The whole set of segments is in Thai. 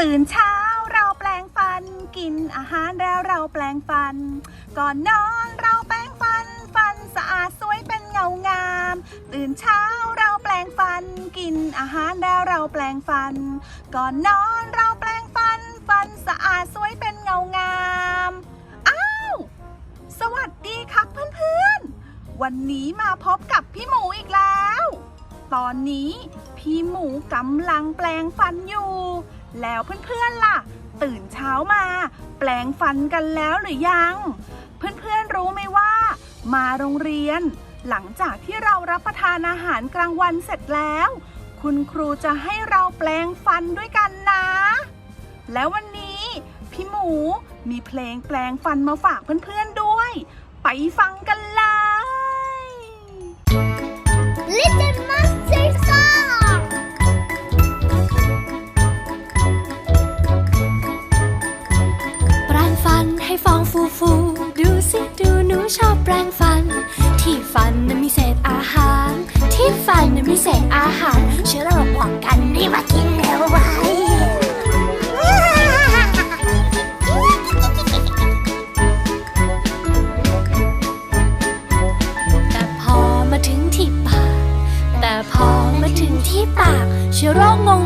ตื่นเช้าเราแปลงฟัน กินอาหารแล้วเราแปลงฟัน ก่อนนอนเราแปลงฟัน ฟันสะอาดสวยเป็นเงางาม ตื่นเช้าเราแปลงฟัน กินอาหารแล้วเราแปลงฟัน ก่อนนอนเราแปลงฟัน ฟันสะอาดสวยเป็นเงางามอ้าวสวัสดีครับเพื่อนๆ วันนี้มาพบกับพี่หมูอีกแล้ว ตอนนี้พี่หมูกำลังแปลงฟันอยู่ แล้วเพื่อนๆล่ะ ตื่นเช้ามา แปลงฟันกันแล้วหรือยัง เพื่อนๆรู้ไหมว่า มาโรงเรียน หลังจากที่เรารับประทานอาหารกลางวันเสร็จแล้ว คุณครูจะให้เราแปลงฟันด้วยกันนะ แล้ววันนี้พี่หมูมีเพลงแปลงฟันมาฝากเพื่อนๆด้วย ไปฟังกันเลย ฟองฟูฟู ดูสิดูหนูชอบแปรงฟัน ที่ฟันนั้นมีเศษอาหาร ที่ฟันนั้นมีเศษอาหารเชื้อโรคป้องกันรีบมากินเร็วไว้ แต่พอมาถึงที่ปาก แต่พอมาถึงที่ปากเชื้อโรคงง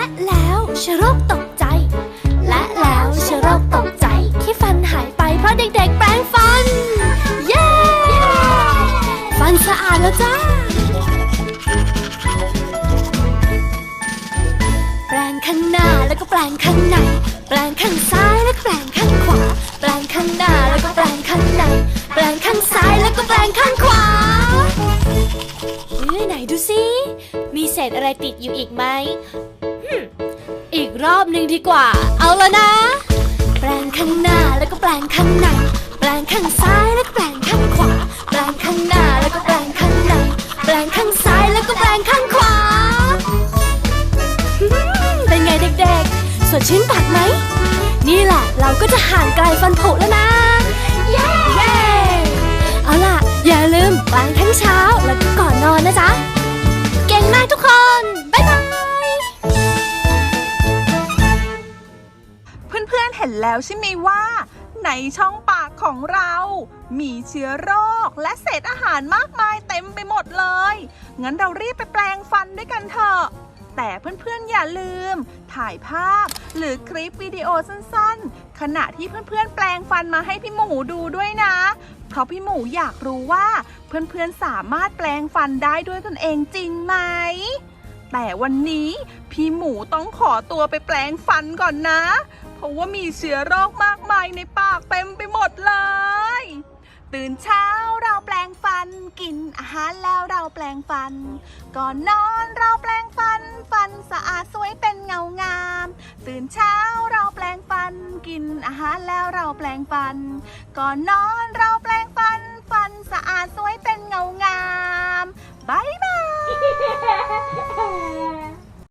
และแล้วเชโรคตกใจ และแล้วเชโรคตกใจที่ฟันหายไปเพราะเด็กๆแปรงฟัน เย้ ฟันสะอาดแล้วจ้า แปรงข้างหน้าแล้วก็แปรงข้างใน แปรงข้างซ้ายแล้วก็แปรงข้างขวา แปรงข้างหน้าแล้วก็แปรงข้างใน แปรงข้างซ้ายแล้วก็แปรงข้างขวาเอ้ไหนดูสิ มีเศษอะไรติดอยู่อีกไหม รอบหนึ่งดีกว่า เอาล้วนะ แปรงข้างหน้าแล้วก็แปรงข้างในแปรงข้างซ้ายแล้วก็แปรงข้างขวา แปรงข้างหน้าแล้วก็แปรงข้างในแปรงข้างซ้ายแล้วก็แปรงข้างขวา เป็นไงเด็กๆ สดชื่นปากไหม นี่แหละเราก็จะห่างไกลฟันผุแล้วนะ เย้เอาล่ะ อย่าลืมล้างทั้งเช้าแล้วก็ก่อนนอนนะจ๊ะ เก่งมากทุกคน แล้วใช่ไหมว่า ในช่องปากของเรา มีเชื้อโรคและเศษอาหารมากมายเต็มไปหมดเลย งั้นเรารีบไปแปลงฟันด้วยกันเถอะ แต่เพื่อนๆอย่าลืม ถ่ายภาพ หรือคลิปวิดีโอสั้นๆ ขณะที่เพื่อนๆ แปลงฟันมาให้พี่หมูดูด้วยนะ เพราะพี่หมูอยากรู้ว่า เพื่อนๆ สามารถแปลงฟันได้ด้วยตนเองจริงไหมแต่วันนี้พี่หมูต้องขอตัวไปแปลงฟันก่อนนะ เพราะว่ามีเชื้อโรคมากมายในปากเต็มไปหมดเลย ตื่นเช้าเราแปลงฟัน กินอาหารแล้วเราแปลงฟัน ก่อนนอนเราแปลงฟัน ฟันสะอาดสวยเป็นเงางาม ตื่นเช้าเราแปลงฟัน กินอาหารแล้วเราแปลงฟัน ก่อนนอนเราแปลง